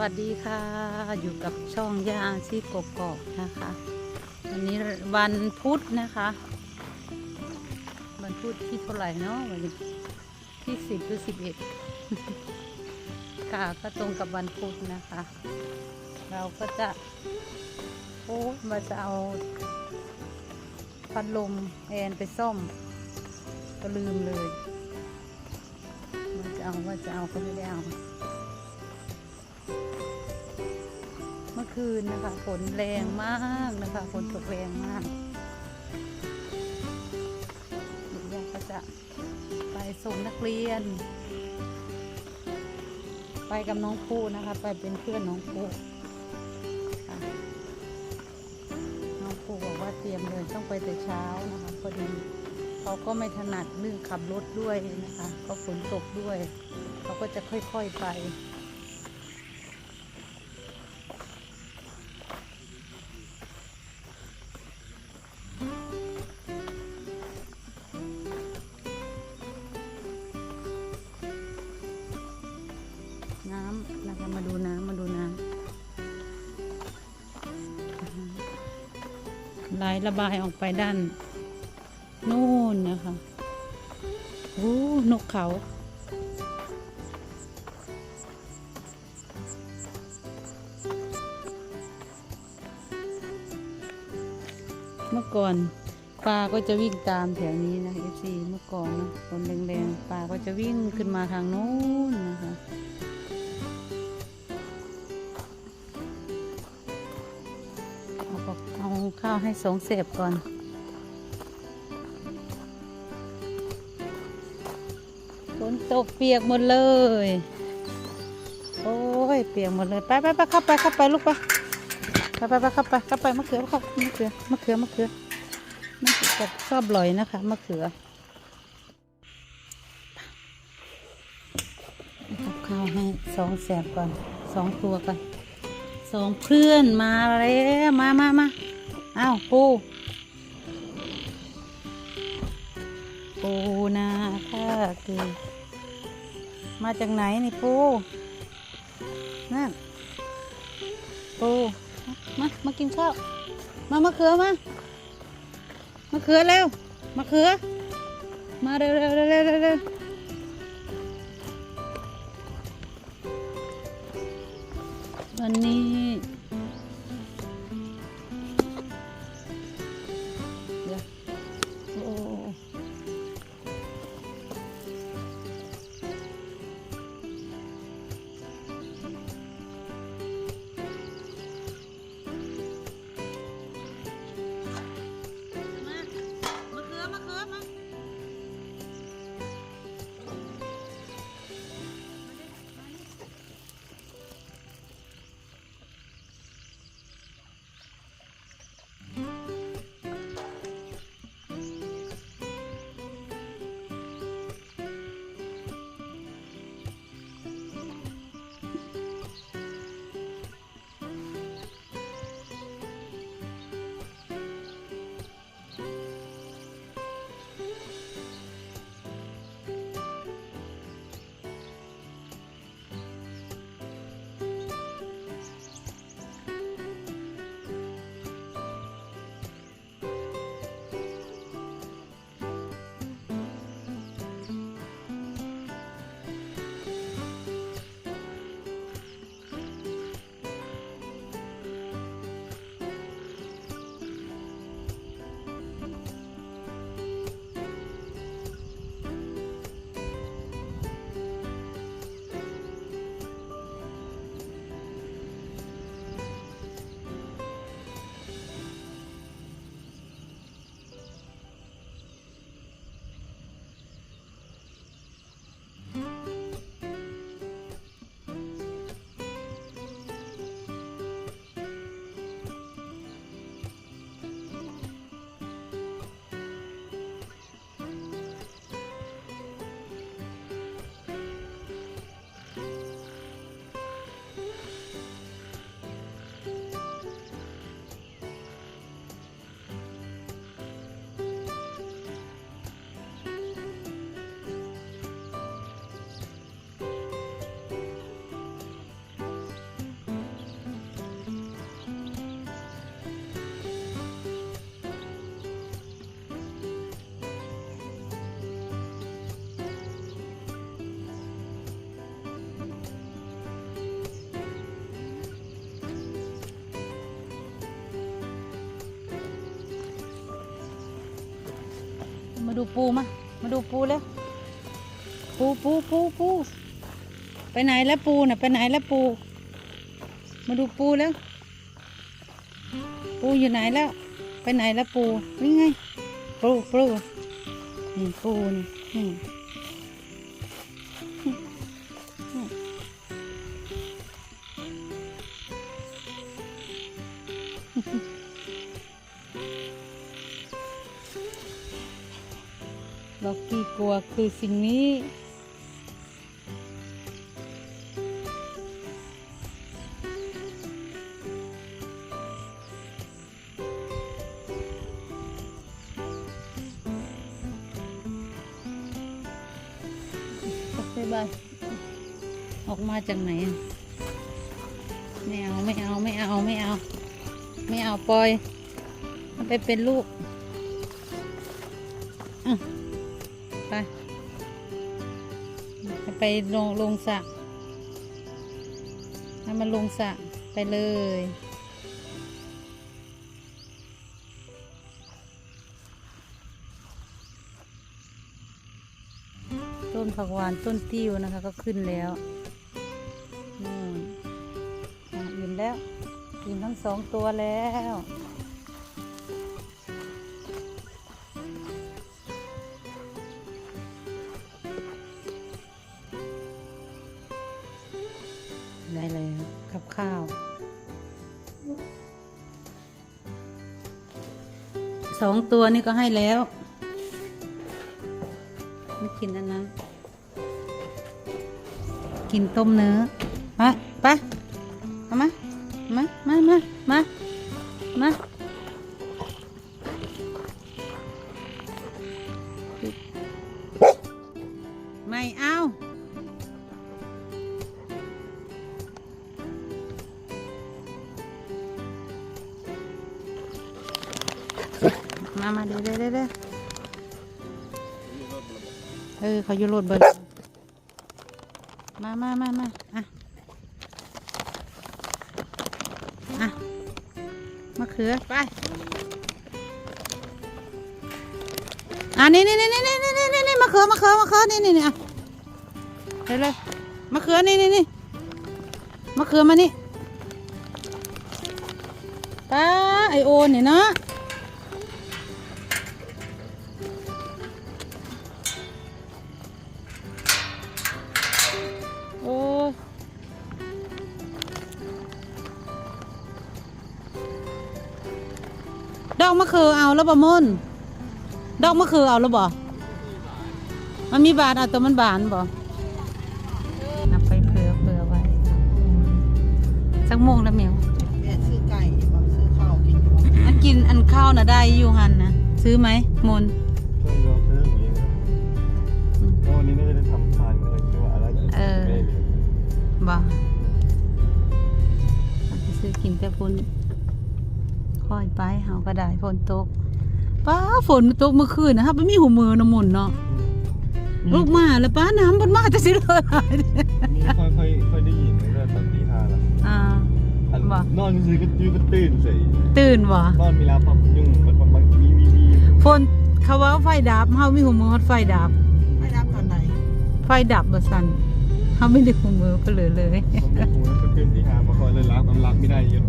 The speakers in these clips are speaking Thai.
วัสดีค่ะ อยู่กับช่องยาอาชีพกกอกนะคะ วันนี้วันพุธนะคะ วันพุธที่เท่าไหร่เนาะวันนี้ที่สิบหรือสิบเอ็ดค่ะก็ตรงกับวันพุธนะคะ เราก็จะโอ้มาจะเอาพัดลมแอนไปซ่อม ก็ลืมเลย ว่าจะเอาว่าจะเอาก็ไม่ได้เอา คืนนะคะฝนแรงมากนะคะฝนตกแรงมากเดี๋ยวยาก็จะไปส่งนักเรียน ไปกับน้องผู้นะคะ ไปเป็นเพื่อนน้องผู้ค่น้องผู้บอกว่าเตรียมเลยต้องไปแต่เช้านะคะพอดีเขาก็ไม่ถนัดเรื่องขับรถด้วยนะคะ ก็ฝนตกด้วย เขาก็จะค่อยๆไป ไหลระบายออกไปด้านนู่นนะคะโอ้นกเขาเมื่อก่อนปลาก็จะวิ่งตามแถวนี้นะเอซีเมื่อก่อนนะฝนแรงๆปลาก็จะวิ่งขึ้นมาทางโน้นนะคะ บอกเอาข้าวให้สองเสบก่อน ฝนตกเปียกหมดเลย โอ้ย เปียกหมดเลย ไปไปไปเข้าไปเข้าไปลูกไปไปไปไปเข้าไปเข้าไปมะเขือเข้ามะเขือมะเขือมะเขือมะเขือกับชอบลอยนะคะมะเขือข้าวให้สองแสบก่อนสองตัวก่อนสองเพื่อนมาแล้ว มามามา อ้าวปูปูนาค่ะคือมาจากไหนนี่ปูนั่นปูมา มากินข้าว มามะเขือมา มะเขือเร็ว มะเขือ มาเร็วเร็วเร็วเร็วเร็ววันนี้ ดูปูมา มาดูปูแล้ว ปูปูปูปูไปไหนแล้วปูน่ะไปไหนแล้วปู มาดูปูแล้ว ปูอยู่ไหนแล้ว ไปไหนแล้วปูนี่ไง ปูปูนี่ปูนี่นี่ ล็อกกี้กลัวคือสิ่งนี้ไปบ้านออกมาจากไหนไม่เอา ไม่เอา ไม่เอา ไม่เอา ไม่เอาปล่อยมันไปเป็นลูก ไป ไปลงลงสระให้มันลงสระไปเลยต้นผักหวานต้นติ้วนะคะก็ขึ้นแล้วนู่นอิ่มแล้วอิ่มทั้งสองตัวแล้ว ข้าว สองตัวนี่ก็ให้แล้ว ไม่กินอันนั้น กินต้มเนื้อ มา ไปเอามา มา มา มา มา มา มาเดี๋ยวเดี๋ยวเลยเดี๋ยเออเขาอยู่รถเบิร์มามามามาอะ อะมะเขือไป อะนี่นี่นี่นี่นี่นี่นี่นี่มะเขือมะเขือมะเขือนี่นี่นี่อะเร็วเลยมะเขือนี่นี่นี่มะเขือมานี่ป้าไอโอนี่เนาะ อกมะเขือเอาแล้วบ่มนดอกมะเขือเอาแล้วบ่มันมีบานเอาแต่มันบานบ่นับไปเผื่อเผื่อไว้สักโมงแล้วเหมียวแม่ซื้อไก่บ่ซื้อข้าวกินบ่อันกินอันข้าวน่ะได้อยู่หันนะซื้อไหมมนช่วยยกเรื่องอย่างนี้นะก็วันนี้น่าจะได้ทำทานกันเลยคิดว่าอะไรเออไม่มีบ่เอาไปซื้อกินแต่ฝน ค่อยไปเฮาก็ได้ฝนตกป้าฝนตกเมื่อคืนนะครับไม่มีหูมือนะมนเนาะลูกมาแล้วป้าน้ำมันมาจะสิเลยนี่ค่อยค่อยค่อยได้ยินตั้งแต่ตอนตีห้าแล้วอ่าอันว่ะนอนซื้อก็ยืก็ตื่นใส่ตื่นวะนอนมีล้วปั๊บยุ่งมันบางมีมีมีฝนเขาว่าไฟดับเฮามีหูมือฮอดไฟดับไม่รับตอนไหนไฟดับบ่สัน เฮาไม่ได้หูมือก็เลยเลยผมไม่รู้ก็ตื่นตีห้ามาคอยเลยรับความรักไม่ได้เยอะ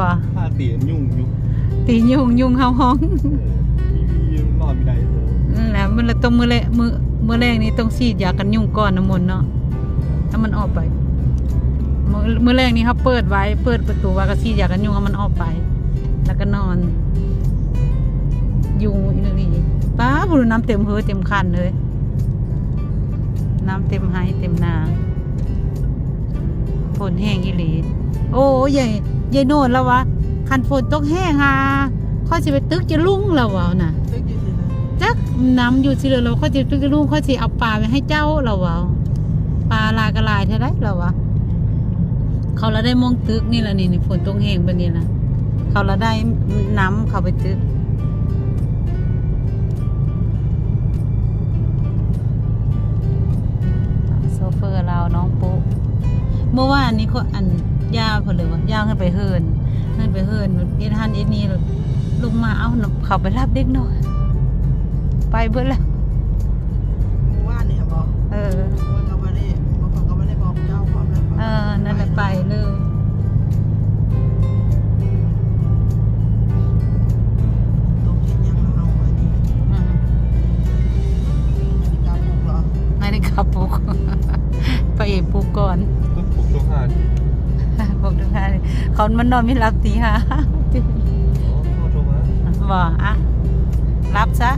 ว่าถ้าตีมันยุ่งยุ่งตียุงยุงเฮาห้องเออมีมีนอนไม่ได้เลยนั่นแหละมันละต้องมือแรกมือมือแรกนี้ต้องฉีดยากันยุงก่อนน้ำมนต์เนาะถ้ามันออกไปมือมือแรกนี้เขาเปิดไว้เปิดประตูไว้ก็ฉีดยากันยุงให้มันออกไป แล้วก็นอน ยุงอีนี่ป้าบุรุน้ำเต็มเฮือเต็มคันเลย น้ำเต็มไฮเต็มนา ฝนแห้งอีหลีโอ้ยใหญ่ใหญ่โน่นแล้ววะคันฝนตกแห้งฮะค่อยสิไปตึกจะลุ่งแล้ววะน่ะนะจักน้ำอยู่สิเลยเราเขาจะตึกจะลุ่งเขาสิเอาปลาไปให้เจ้าเราวะปลาลากระลายเท่าไรเราวะเขาละได้มองตึกนี่ละนี่นฝนตกแห้งแบบนี้นะเขาละได้น้ำเขาไปตึกโซเฟอร์เราน้องปุ๊ เมื่อวานนี้เขาอันย่าเพิ่นเลยว่าย่างขึ้ไปเฮินขึ้นไปเฮินเอ็ดฮันเอ็ดนี่ลงมาเอาเขาไปรับเด็กน้อยไปเบิดแล้วเมื่อวานนี่คบบ่เออเพิ่นก็บ่ได้เพิ่ก็บ่ได้บอกเจ้าความแล้วเออนั่นแหละไปเลยาทีบอกทุกท่านเขามันนอนไม่หลับตีห้าอ๋อพ่อโทรมาบอกอะรับซะ